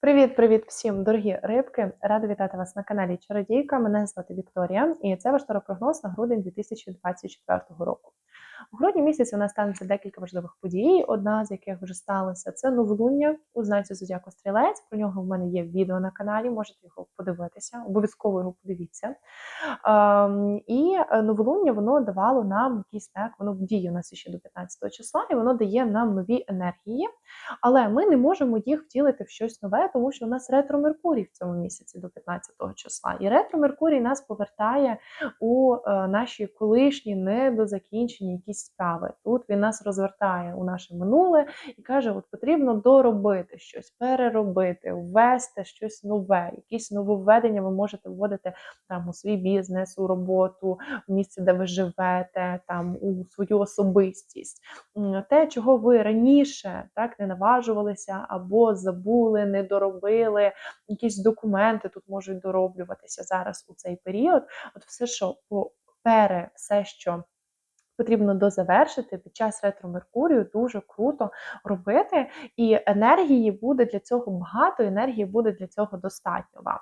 Привіт-привіт всім, дорогі рибки! Рада вітати вас на каналі Чародійка. Мене звати Вікторія, і це ваш таропрогноз на грудень 2024 року. У грудні місяці у нас станеться декілька важливих подій. Одна з яких вже сталося це новолуння у знаці Зодіаку Стрілець. Про нього в мене є відео на каналі, можете його подивитися, обов'язково його подивіться. Ем, і новолуння воно давало нам якийсь так, воно діє у нас ще до 15 числа, і воно дає нам нові енергії, але ми не можемо їх втілити в щось нове, тому що у нас ретро Меркурій в цьому місяці до 15 числа. І ретро Меркурій нас повертає у е, наші колишні недозакінчені якісь справи. Тут він нас розвертає у наше минуле і каже: от потрібно доробити щось, переробити, ввести щось нове, якісь нововведення ви можете вводити там у свій бізнес, у роботу, у місце, де ви живете, там у свою особистість. Те, чого ви раніше так не наважувалися або забули, не доробили, якісь документи тут можуть дороблюватися зараз у цей період. От все, що по пере, все, що потрібно дозавершити під час ретро Меркурію, дуже круто робити, і енергії буде для цього багато, енергії буде для цього достатньо вам.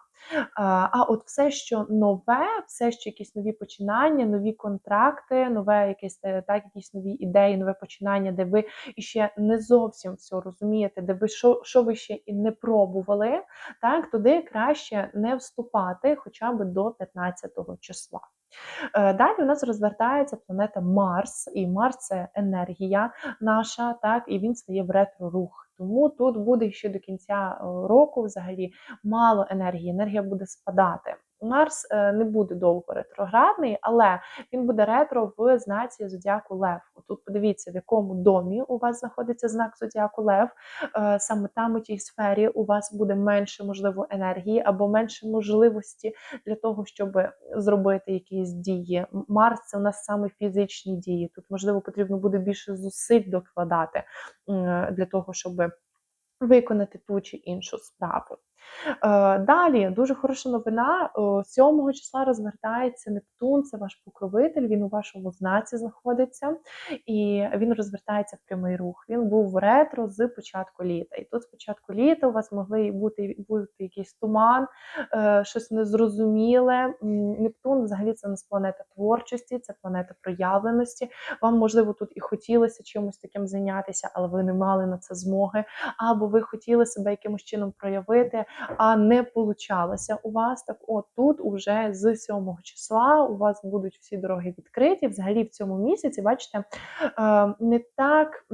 А от все, що нове, все, що якісь нові починання, нові контракти, нове якесь е, так, якісь нові ідеї, нове починання, де ви ще не зовсім все розумієте, де ви що, що ви ще і не пробували, так туди краще не вступати, хоча б до 15-го числа. Е, далі у нас розвертається планета Марс, і Марс це енергія наша, так, і він стає в ретро-рух. Тому тут буде ще до кінця е, року взагалі мало енергії, енергія буде спадати. Марс е, не буде довго ретроградний, але він буде ретро в знаці Зодіаку Лев. Тут подивіться, в якому домі у вас знаходиться знак Зодіаку Лев. Е, саме там у тій сфері у вас буде менше можливо енергії або менше можливості для того, щоб зробити якісь дії. Марс це у нас саме фізичні дії. Тут можливо потрібно буде більше зусиль докладати для того, щоб виконати ту чи іншу справу. Е, далі дуже хороша новина. 7 числа розвертається Нептун, це ваш покровитель, він у вашому знаці знаходиться, і він розвертається в прямий рух. Він був в ретро з початку літа. І тут з початку літа у вас могли бути бути якийсь туман, е, щось незрозуміле. Нептун взагалі це у планета творчості, це планета проявленості. Вам, можливо, тут і хотілося чимось таким зайнятися, але ви не мали на це змоги. Або ви хотіли себе якимось чином проявити а не получалося у вас. Так, от тут уже з 7 числа у вас будуть всі дороги відкриті. Взагалі в цьому місяці, бачите, е, не так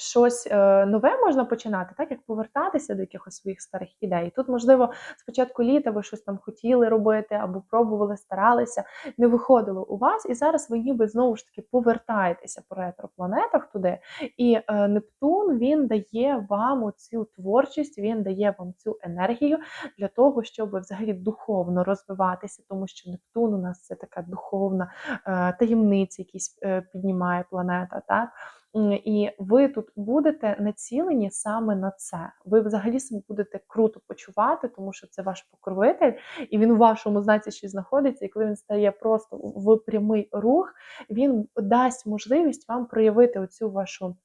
щось е, нове можна починати, так як повертатися до якихось своїх старих ідей. Тут, можливо, спочатку літа ви щось там хотіли робити або пробували, старалися, не виходило у вас, і зараз ви ніби знову ж таки повертаєтеся по ретропланетах туди. І е, Нептун він дає вам цю творчість, він дає вам цю енергію для того, щоб взагалі духовно розвиватися, тому що Нептун у нас це така духовна е, таємниця, якісь піднімає планета. так. І ви тут будете націлені саме на це. Ви взагалі себе будете круто почувати, тому що це ваш покровитель, і він у вашому знаці ще знаходиться. І коли він стає просто в прямий рух, він дасть можливість вам проявити оцю вашу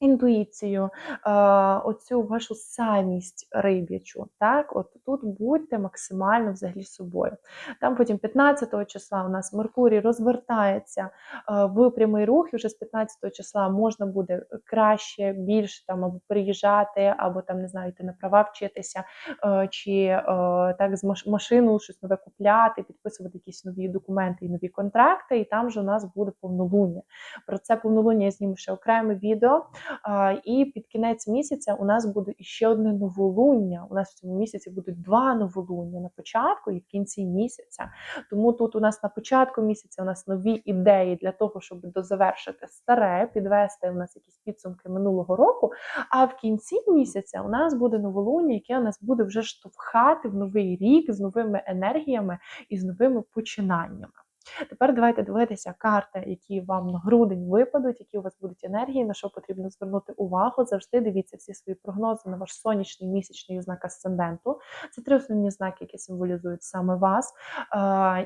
інтуїцію, оцю вашу самість риб'ячу. Так, от тут будьте максимально взагалі собою. Там потім 15 числа у нас Меркурій розвертається в прямий рух, і вже з 15 числа можна буде краще, більше там або приїжджати, або там не знаю, йти на права вчитися, чи так з машину щось нове купляти, підписувати якісь нові документи і нові контракти. І там же у нас буде повнолуння. Про це повнолуння я зніму ще окреме відео. І під кінець місяця у нас буде ще одне новолуння. У нас в цьому місяці будуть два новолуння на початку і в кінці місяця. Тому тут у нас на початку місяця у нас нові ідеї для того, щоб дозавершити старе, підвести у нас якісь підсумки минулого року. А в кінці місяця у нас буде новолуння, яке у нас буде вже штовхати в новий рік з новими енергіями і з новими починаннями. Тепер давайте дивитися карти, які вам на грудень випадуть, які у вас будуть енергії, на що потрібно звернути увагу. Завжди дивіться всі свої прогнози на ваш сонячний місячний знак асценденту. Це три основні знаки, які символізують саме вас.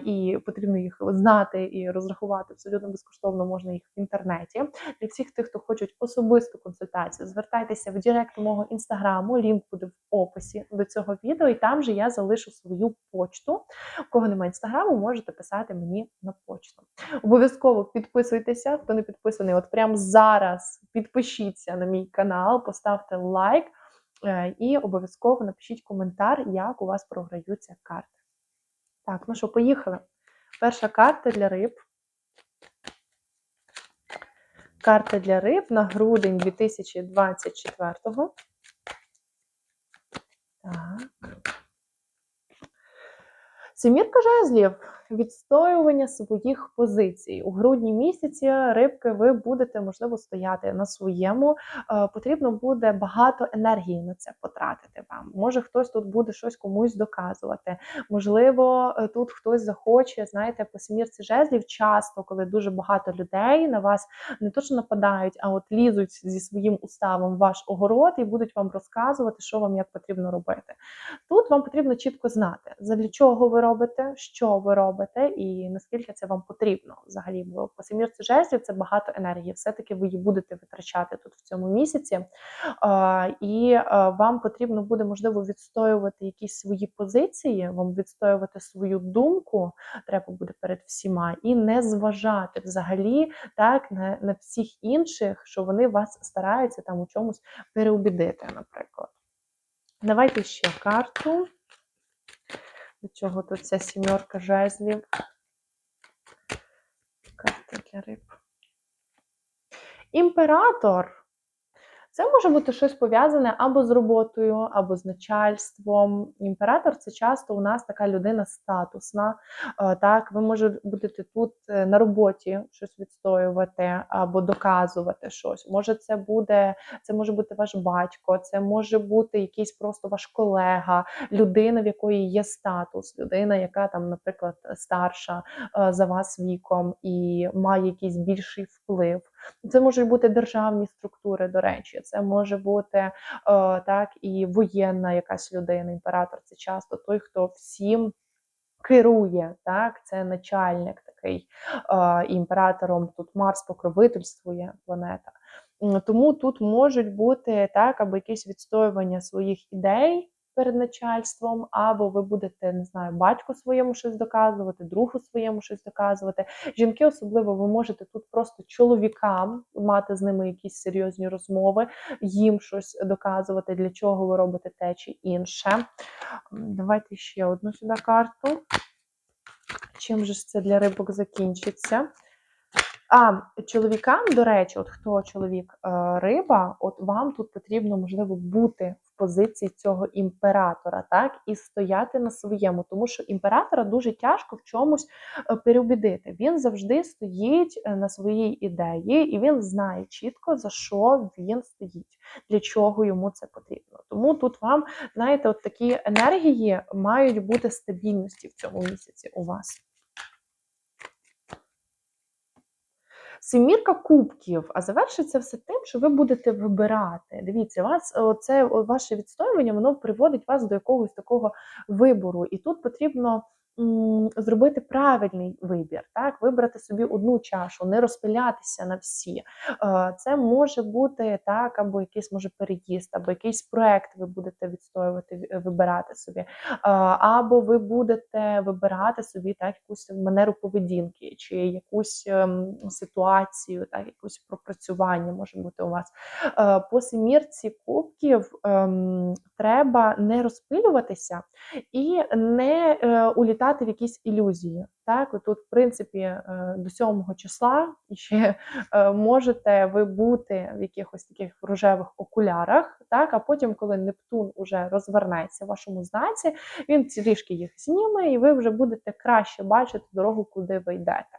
І потрібно їх знати і розрахувати абсолютно безкоштовно можна їх в інтернеті. Для всіх тих, хто хочуть особисту консультацію, звертайтеся в Директ мого інстаграму. Лінк буде в описі до цього відео, і там же я залишу свою почту. У кого немає інстаграму, можете писати мені на почту. Обов'язково підписуйтеся, хто не підписаний, от прямо зараз підпишіться на мій канал, поставте лайк е, і обов'язково напишіть коментар, як у вас програються карти. Так, ну що, поїхали. Перша карта для риб. Карта для риб на грудень 2024-го. Так. Семірка жезлів. Відстоювання своїх позицій. У грудні місяці рибки ви будете, можливо, стояти на своєму. Е, Потрібно буде багато енергії на це потратити вам. Може, хтось тут буде щось комусь доказувати. Можливо, е, тут хтось захоче, знаєте, по семірці жезлів часто, коли дуже багато людей на вас не то, що нападають, а от лізуть зі своїм уставом в ваш огород і будуть вам розказувати, що вам як потрібно робити. Тут вам потрібно чітко знати, для чого ви робите, що ви робите, і наскільки це вам потрібно взагалі. Бо по семірці жезлів це багато енергії. Все-таки ви її будете витрачати тут в цьому місяці. І а, вам потрібно буде, можливо, відстоювати якісь свої позиції, вам відстоювати свою думку, треба буде перед всіма, і не зважати взагалі так на, на всіх інших, що вони вас стараються там у чомусь переубідити, наприклад. Давайте ще карту. До чого тут ця сімерка жезлів? Карта для риб. Імператор. Це може бути щось пов'язане або з роботою, або з начальством. Імператор це часто у нас така людина статусна. Е, Так, ви можете будете тут е, на роботі щось відстоювати або доказувати щось. Може, це буде, це може бути ваш батько, це може бути якийсь просто ваш колега, людина, в якої є статус, людина, яка там, наприклад, старша е, за вас віком і має якийсь більший вплив. Це можуть бути державні структури, до речі, це може бути е, так і воєнна якась людина. Імператор це часто той, хто всім керує. Так, це начальник такий е, імператором. Тут Марс покровительствує планета. Тому тут можуть бути так, або якісь відстоювання своїх ідей перед начальством, або ви будете, не знаю, батьку своєму щось доказувати, другу своєму щось доказувати. Жінки, особливо, ви можете тут просто чоловікам мати з ними якісь серйозні розмови, їм щось доказувати, для чого ви робите те чи інше. Давайте ще одну сюди карту. Чим же ж це для рибок закінчиться? А чоловікам, до речі, от хто чоловік е, риба, от вам тут потрібно, можливо, бути позиції цього імператора, так, і стояти на своєму, тому що імператора дуже тяжко в чомусь е, переубідити. Він завжди стоїть е, на своїй ідеї, і він знає чітко, за що він стоїть, для чого йому це потрібно. Тому тут вам, знаєте, от такі енергії мають бути стабільності в цьому місяці у вас. Семірка кубків, а завершиться все тим, що ви будете вибирати. Дивіться, вас це ваше відстоювання, воно приводить вас до якогось такого вибору. І тут потрібно зробити правильний вибір, так, вибрати собі одну чашу, не розпилятися на всі. Е, Це може бути так, або якийсь може переїзд, або якийсь проект ви будете відстоювати, вибирати собі, Е, або ви будете вибирати собі так якусь манеру поведінки, чи якусь ем, ситуацію, так, якусь пропрацювання може бути у вас. Е, По семірці кубків ем, треба не розпилюватися і не е, улітати в якісь ілюзії. Так, тут, в принципі, е, до 7 числа ще е, можете ви бути в якихось таких рожевих окулярах, так, а потім, коли Нептун уже розвернеться в вашому знаці, він трішки їх зніме, і ви вже будете краще бачити дорогу, куди ви йдете.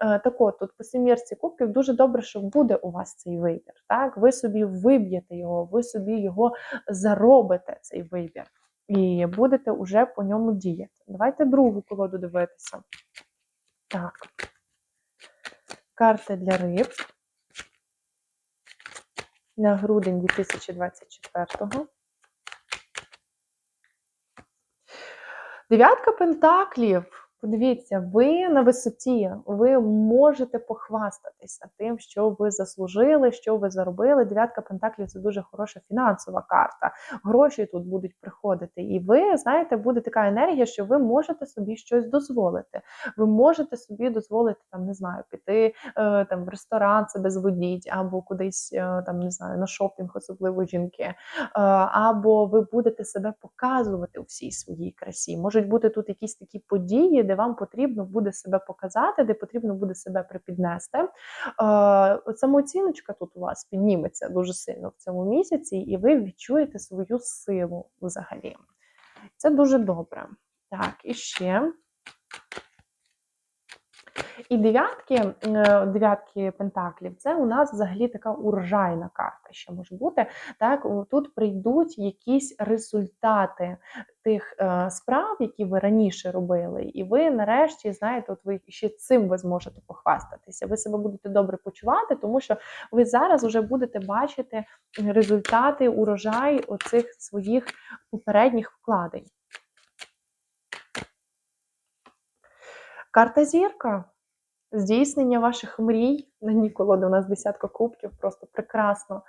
Е, Так от, тут по семірці кубків дуже добре, що буде у вас цей вибір. Так, ви собі виб'єте його, ви собі його заробите, цей вибір, і будете уже по ньому діяти. Давайте другу колоду дивитися. Так. Карта для риб на грудень 2024-го. Дев'ятка пентаклів. Подивіться, ви на висоті, ви можете похвастатися тим, що ви заслужили, що ви заробили. Дев'ятка пентаклів це дуже хороша фінансова карта. Гроші тут будуть приходити, і ви знаєте, буде така енергія, що ви можете собі щось дозволити. Ви можете собі дозволити там, не знаю, піти е, там в ресторан, себе зводіть, або кудись е, там не знаю на шопінг, особливо жінки, е, або ви будете себе показувати у всій своїй красі. Можуть бути тут якісь такі події де вам потрібно буде себе показати, де потрібно буде себе припіднести. Е, самооціночка тут у вас підніметься дуже сильно в цьому місяці, і ви відчуєте свою силу взагалі. Це дуже добре. Так, і ще. І дев'ятки, е, дев'ятки пентаклів це у нас взагалі така урожайна карта, що може бути. Так, Тут прийдуть якісь результати тих е, справ, які ви раніше робили, і ви нарешті знаєте, от ви ще цим ви зможете похвастатися. Ви себе будете добре почувати, тому що ви зараз вже будете бачити результати, урожай оцих своїх попередніх вкладень. Карта зірка здійснення ваших мрій. На дні колоди у нас десятка кубків, просто прекрасно.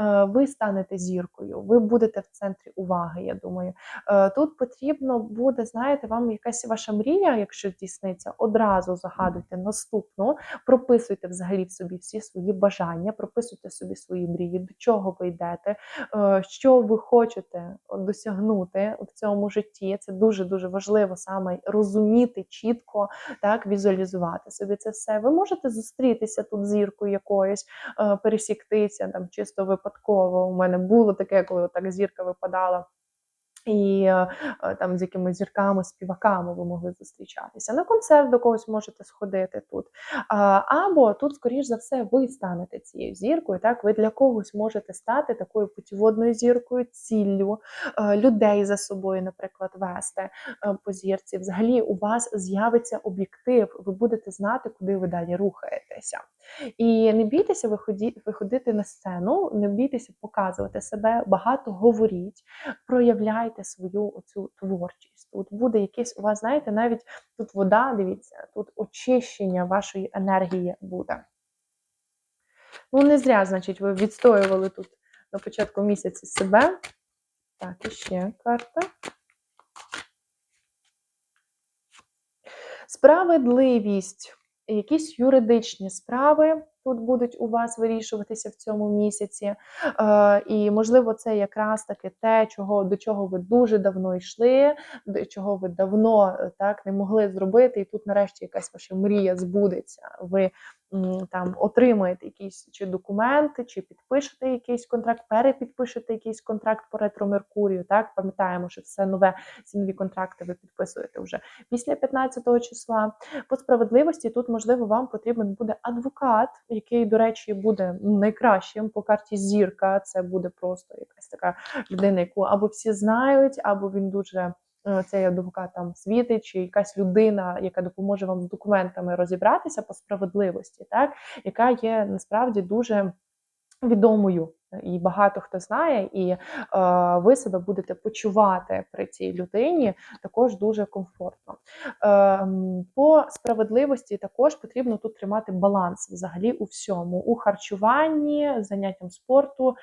Е, ви станете зіркою, ви будете в центрі уваги, я думаю. Е, тут потрібно буде, знаєте, вам якась ваша мрія, якщо здійсниться, одразу загадуйте наступну, прописуйте взагалі в собі всі свої бажання, прописуйте собі свої мрії, до чого ви йдете, е, що ви хочете досягнути в цьому житті. Це дуже-дуже важливо саме розуміти чітко, так, візуалізувати собі це все. Ви можете зустрітися тут зіркою якоюсь, е, пересіктися там чисто випадково. У мене було таке, коли так зірка випадала. І е, е, там з якимись зірками, співаками ви могли зустрічатися. На концерт до когось можете сходити тут. Або тут, скоріш за все, ви станете цією зіркою. Так, ви для когось можете стати такою путіводною зіркою, ціллю людей за собою, наприклад, вести по зірці. Взагалі, у вас з'явиться об'єктив, ви будете знати, куди ви далі рухаєтеся. І не бійтеся виходити на сцену, не бійтеся показувати себе, багато говоріть, проявляйте свою оцю творчість. Тут буде якесь у вас, знаєте, навіть тут вода, дивіться, тут очищення вашої енергії буде. Ну, не зря, значить, ви відстоювали тут на початку місяця себе. Так, і ще карта. Справедливість якісь юридичні справи тут будуть у вас вирішуватися в цьому місяці. Е, І, можливо, це якраз таки те, чого, до чого ви дуже давно йшли, до чого ви давно е, так не могли зробити, і тут, нарешті, якась ваша мрія збудеться. Ви там отримаєте якісь чи документи, чи підпишете якийсь контракт, перепідпишете якийсь контракт по ретро Меркурію. Так, пам'ятаємо, що все нове ці нові контракти ви підписуєте вже після 15 числа. По справедливості тут, можливо, вам потрібен буде адвокат, який, до речі, буде найкращим по карті зірка. Це буде просто якась така людина, яку або всі знають, або він дуже. Е, цей адвокат там світить, чи якась людина, яка допоможе вам з документами розібратися по справедливості, так яка є насправді дуже відомою і багато хто знає, і е, ви себе будете почувати при цій людині також дуже комфортно. Е, По справедливості також потрібно тут тримати баланс взагалі у всьому, у харчуванні, заняттям спорту, е,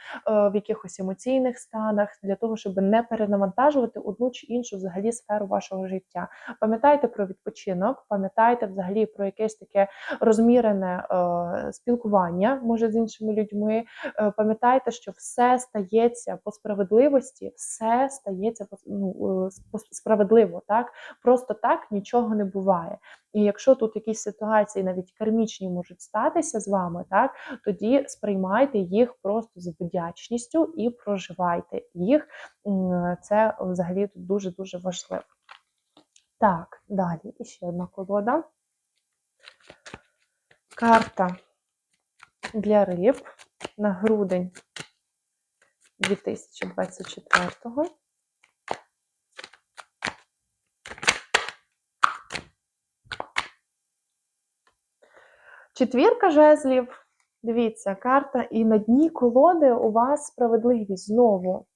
в якихось емоційних станах, для того, щоб не перенавантажувати одну чи іншу взагалі сферу вашого життя. Пам'ятайте про відпочинок, пам'ятайте взагалі про якесь таке розмірене е, спілкування, може з іншими людьми. Е, пам'ятайте пам'ятайте, що все стається по справедливості, все стається ну, е, справедливо. Так просто так нічого не буває. І якщо тут якісь ситуації, навіть кармічні можуть статися з вами, так тоді сприймайте їх просто з вдячністю і проживайте їх. Це взагалі тут дуже дуже важливо. Так, далі і ще одна колода. Карта для риб на грудень 2024-го. Четвірка жезлів. Дивіться, карта, і на дні колоди у вас справедливість знову.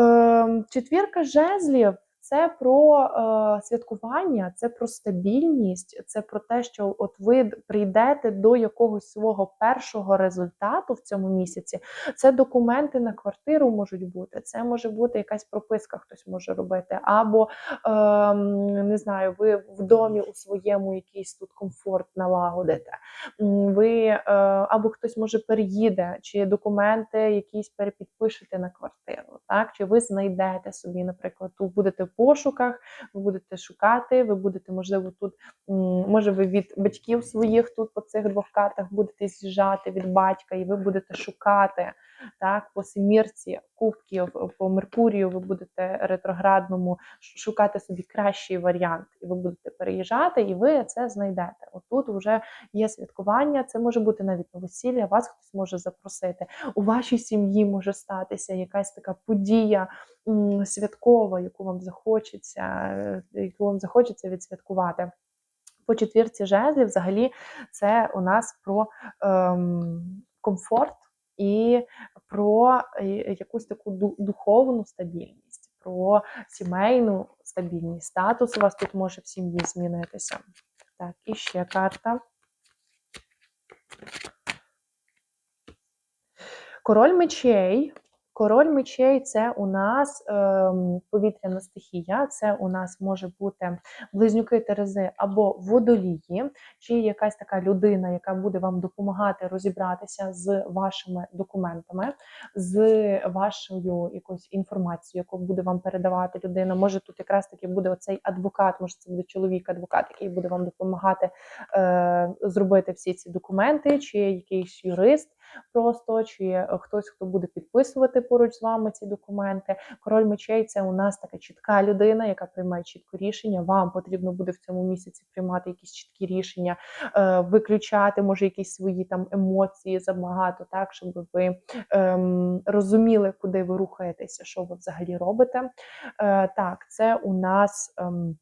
Е, четвірка жезлів це про е, святкування, це про стабільність, це про те, що от ви прийдете до якогось свого першого результату в цьому місяці. Це документи на квартиру можуть бути, це може бути якась прописка, хтось може робити, або е, не знаю, ви в домі у своєму якийсь тут комфорт налагодите. Ви е, або хтось може переїде, чи документи якісь перепідпишете на квартиру, так чи ви знайдете собі, наприклад, тут будете пошуках, ви будете шукати, ви будете, можливо, тут може ви від батьків своїх тут по цих двох картах будете з'їжджати від батька, і ви будете шукати так, по семірці кубків, по Меркурію ви будете ретроградному шукати собі кращий варіант, і ви будете переїжджати, і ви це знайдете. Отут вже є святкування, це може бути навіть новосілля, вас хтось може запросити. У вашій сім'ї може статися якась така подія святкова, яку вам захочеться, е, яку вам захочеться відсвяткувати. По четвірці жезлів, взагалі, це у нас про ем, комфорт і про е, якусь таку духовну стабільність, про сімейну стабільність. Статус у вас тут може в сім'ї змінитися. Так, і ще карта. Король мечей. Король мечей це у нас ем, повітряна стихія, це у нас може бути близнюки Терези або водолії, чи якась така людина, яка буде вам допомагати розібратися з вашими документами, з вашою якоюсь інформацією, яку буде вам передавати людина. Може, тут якраз таки буде оцей адвокат, може це буде чоловік-адвокат, який буде вам допомагати е, зробити всі ці документи, чи якийсь юрист просто, чи е, хтось, хто буде підписувати поруч з вами ці документи. Король мечей це у нас така чітка людина, яка приймає чітко рішення. Вам потрібно буде в цьому місяці приймати якісь чіткі рішення, е, виключати, може, якісь свої там емоції забагато, так, щоб ви ем, розуміли, куди ви рухаєтеся, що ви взагалі робите. Е, так, це у нас. Ем,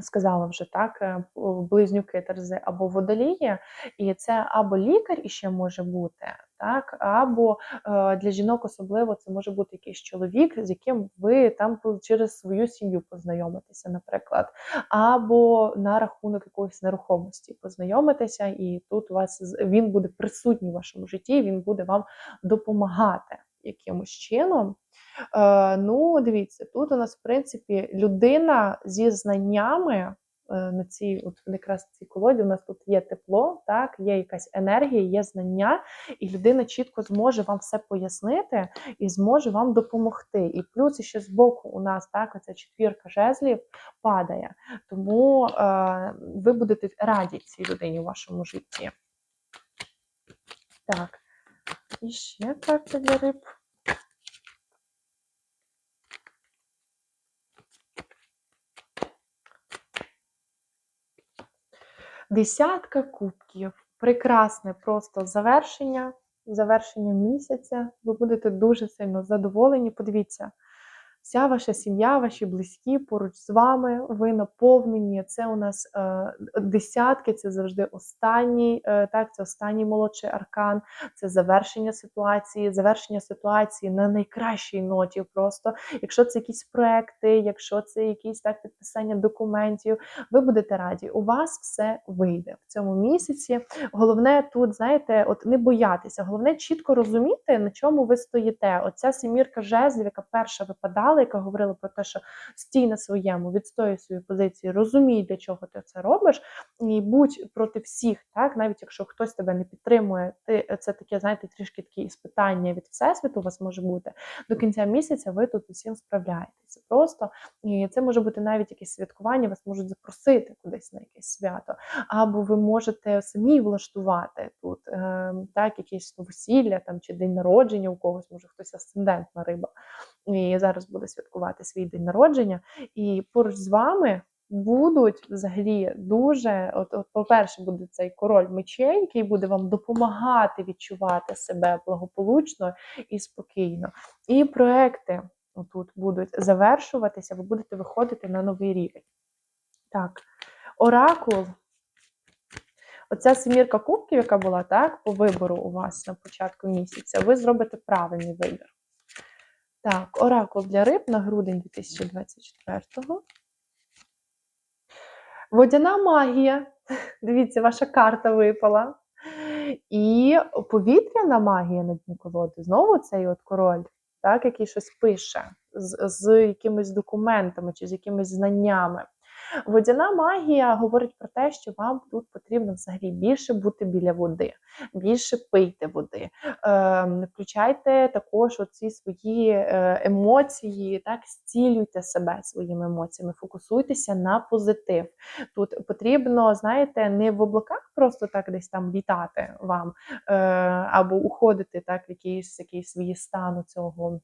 Сказала вже так, е, близнюки Терези або водолії, і це або лікар іще може бути, так, або е, для жінок особливо це може бути якийсь чоловік, з яким ви там через свою сім'ю познайомитеся, наприклад, або на рахунок якоїсь нерухомості познайомитеся, і тут у вас він буде присутній в вашому житті, він буде вам допомагати якимось чином. Е, ну, дивіться, тут у нас, в принципі, людина зі знаннями е, на цій, от якраз цій колоді, у нас тут є тепло, так, є якась енергія, є знання, і людина чітко зможе вам все пояснити і зможе вам допомогти. І плюс ще збоку у нас так, оця четвірка жезлів падає. Тому е, ви будете раді цій людині у вашому житті. Так, і ще карта для риб. Десятка кубків. Прекрасне просто завершення, завершення місяця. Ви будете дуже сильно задоволені. Подивіться, вся ваша сім'я, ваші близькі поруч з вами, ви наповнені. Це у нас е, десятки, це завжди останній, е, так, це останній молодший аркан, це завершення ситуації, завершення ситуації на найкращій ноті. Просто якщо це якісь проекти, якщо це якісь так підписання документів, ви будете раді. У вас все вийде в цьому місяці. Головне тут, знаєте, от не боятися, головне чітко розуміти, на чому ви стоїте. Оця семірка жезлів, яка перша випадала, яка говорила про те, що стій на своєму, відстоюй свою позицію, розумій, для чого ти це робиш, і будь проти всіх, так навіть якщо хтось тебе не підтримує, ти це таке, знаєте, трішки такі іспитання від всесвіту у вас може бути. До кінця місяця ви тут усім справляєтеся. Просто і це може бути навіть якесь святкування, вас можуть запросити кудись на якесь свято, або ви можете самі влаштувати тут е, так, якесь новосілля там чи день народження у когось, може хтось асцендентна риба, і зараз буде святкувати свій день народження, і поруч з вами. Будуть взагалі дуже, от, от, по-перше, буде цей король мечей, який буде вам допомагати відчувати себе благополучно і спокійно. І проекти тут будуть завершуватися, ви будете виходити на новий рівень. Так, оракул. Оця семірка кубків, яка була так, по вибору у вас на початку місяця, ви зробите правильний вибір. Так, оракул для риб на грудень 2024-го. Водяна магія. Дивіться, ваша карта випала. І повітряна магія на дні колоди. Знову цей от король, так, який щось пише з, з якимись документами чи з якимись знаннями. Водяна магія говорить про те, що вам тут потрібно взагалі більше бути біля води, більше пийте води. Е, включайте також оці свої е, емоції, так, зцілюйте себе своїми емоціями, фокусуйтеся на позитив. Тут потрібно, знаєте, не в облаках просто так десь там літати вам, е, або уходити так в якийсь, якийсь свої стану цього.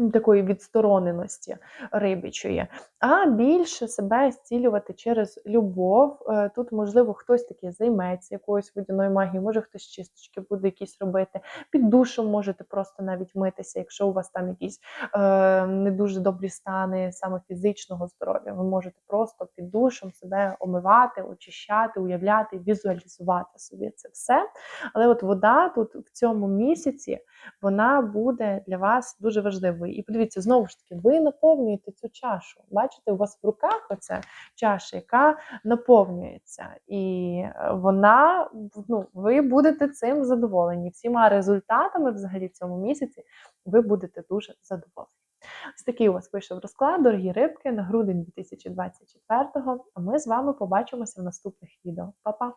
М, Такої відстороненості рибічої, а більше себе зцілювати через любов. Е, Тут, можливо, хтось таки займеться якоюсь водяною магією, може хтось чисточки буде якісь робити. Під душем можете просто навіть митися, якщо у вас там якісь е, не дуже добрі стани саме фізичного здоров'я. Ви можете просто під душем себе омивати, очищати, уявляти, візуалізувати собі це все. Але от вода тут в цьому місяці вона буде для вас дуже важливою. І подивіться, знову ж таки, ви наповнюєте цю чашу. Бачите, у вас в руках оця чаша, яка наповнюється, і е, вона ну, ви будете цим задоволені. Всіма результатами взагалі в цьому місяці ви будете дуже задоволені. Ось такий у вас вийшов розклад, дорогі рибки, на грудень 2024-го. А ми з вами побачимося в наступних відео. Па-па!